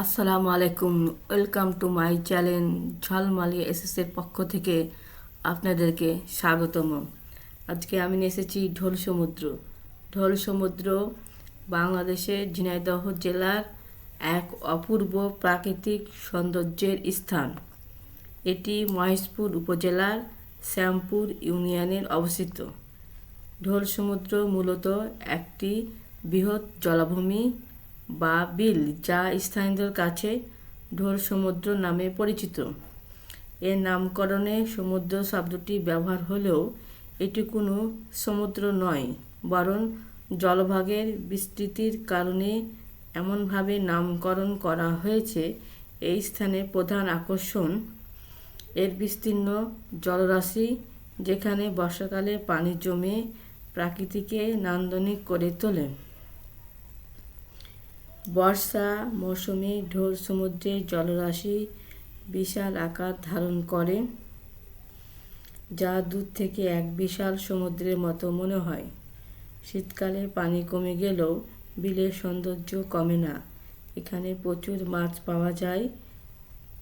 আসসালামু আলাইকুম, welcome to my channel Jhalmali এসএসের পক্ষ থেকে আপনাদেরকে স্বাগতম। আজকে আমি এসেছি ঢোল সমুদ্র। ঢোল সমুদ্র বাংলাদেশের ঝিনাইদহ জেলার এক অপূর্ব প্রাকৃতিক সৌন্দর্যের স্থান। এটি মহেশপুর উপজেলার শ্যামপুর ইউনিয়নের অবস্থিত। ঢোল সমুদ্র মূলত একটি বৃহৎ জলাভূমি বা বিল যা স্থানীয়দের কাছে ঢোল সমুদ্র নামে পরিচিত। এর নামকরণে সমুদ্র শব্দটি ব্যবহার হলেও এটি কোনো সমুদ্র নয়, বরং জলভাগের বিস্তৃতির কারণে এমনভাবে নামকরণ করা হয়েছে। এই স্থানের প্রধান আকর্ষণ এর বিস্তীর্ণ জলরাশি, যেখানে বর্ষাকালে পানি জমে প্রাকৃতিকে নান্দনিক করে তোলে। বর্ষা, মৌসুমে ঢোল সমুদ্রের জলরাশি বিশাল আকার ধারণ করে, যা দূর থেকে এক বিশাল সমুদ্রের মতো মনে হয়। শীতকালে পানি কমে গেলেও বিলের সৌন্দর্য কমে না। এখানে প্রচুর মাছ পাওয়া যায়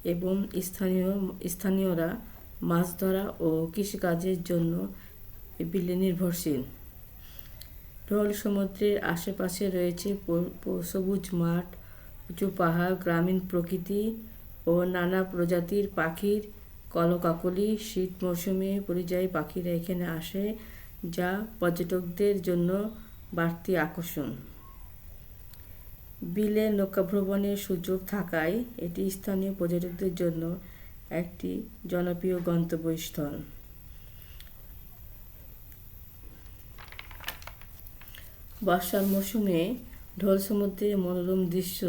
এবং স্থানীয়, স্থানীয়রা মাছ ধরা ও কৃষিকাজের জন্য বিলে নির্ভরশীল। ঢোল সমুদ্রের আশেপাশে রয়েছে সবুজ মাঠ, উঁচু পাহাড়, গ্রামীণ প্রকৃতি ও নানা প্রজাতির পাখির কলকাকলি। শীত মৌসুমে পরিযায়ী পাখিরা এখানে আসে, যা পর্যটকদের জন্য বাড়তি আকর্ষণ। বিলে নৌকা ভ্রমণের সুযোগ থাকায় এটি স্থানীয় পর্যটকদের জন্য একটি জনপ্রিয় গন্তব্যস্থল। বর্ষার মৌসুমে ঢোল সমুদ্রের মনোরম দৃশ্য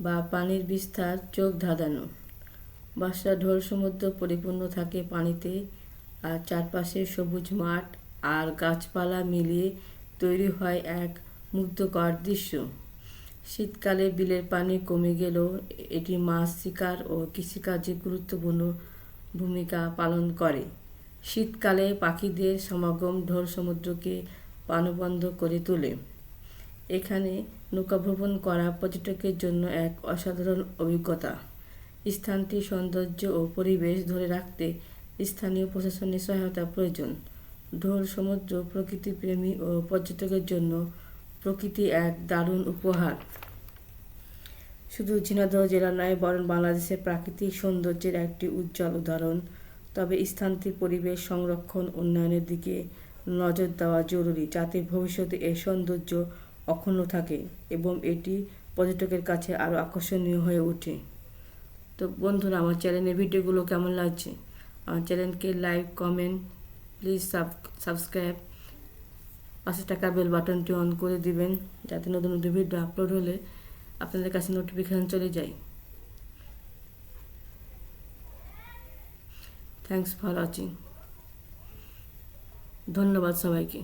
বা পানির বিস্তার চোখ ধাঁধানো। বর্ষা ঢোল সমুদ্র পরিপূর্ণ থাকে পানিতে আর চারপাশে সবুজ মাঠ আর গাছপালা মিলিয়ে তৈরি হয় এক মুগ্ধকর দৃশ্য। শীতকালে বিলের পানি কমে গেলেও এটি মাছ শিকার ও কৃষিকাজে গুরুত্বপূর্ণ ভূমিকা পালন করে। শীতকালে পাখিদের সমাগম ঢোল সমুদ্রকে প্রাণবন্ধ করে তোলে। এখানে নৌকাভ্রমণ করা পর্যটকের জন্য এক অসাধারণ অভিজ্ঞতা। স্থানটি সৌন্দর্য ও পরিবেশ ধরে রাখতে স্থানীয় প্রশাসনের সহায়তা প্রয়োজন। ঢোল, সমুদ্র প্রকৃতিপ্রেমী ও পর্যটকের জন্য প্রকৃতি এক দারুণ উপহার। শুধু ঝিনাইদহ জেলা নয়, বরং বাংলাদেশের প্রাকৃতিক সৌন্দর্যের একটি উজ্জ্বল উদাহরণ। তবে স্থানটির পরিবেশ সংরক্ষণ, উন্নয়নের দিকে নজর দেওয়া জরুরি যাতে ভবিষ্যতে এই সৌন্দর্য অক্ষুণ্ণ থাকে এবং এটি পর্যটকের কাছে আরও আকর্ষণীয় হয়ে ওঠে। তো বন্ধুরা, আমার চ্যানেলের ভিডিওগুলো কেমন লাগছে? আমার চ্যানেলকে লাইক, কমেন্ট, প্লিজ সাবস্ক্রাইব। পাশে টাকা বেল বাটনটি অন করে দিবেন যাতে নতুন নতুন ভিডিও আপলোড হলে আপনাদের কাছে নোটিফিকেশান চলে যায়। থ্যাংকস ফর ওয়াচিং ধন্যবাদ সবাইকে।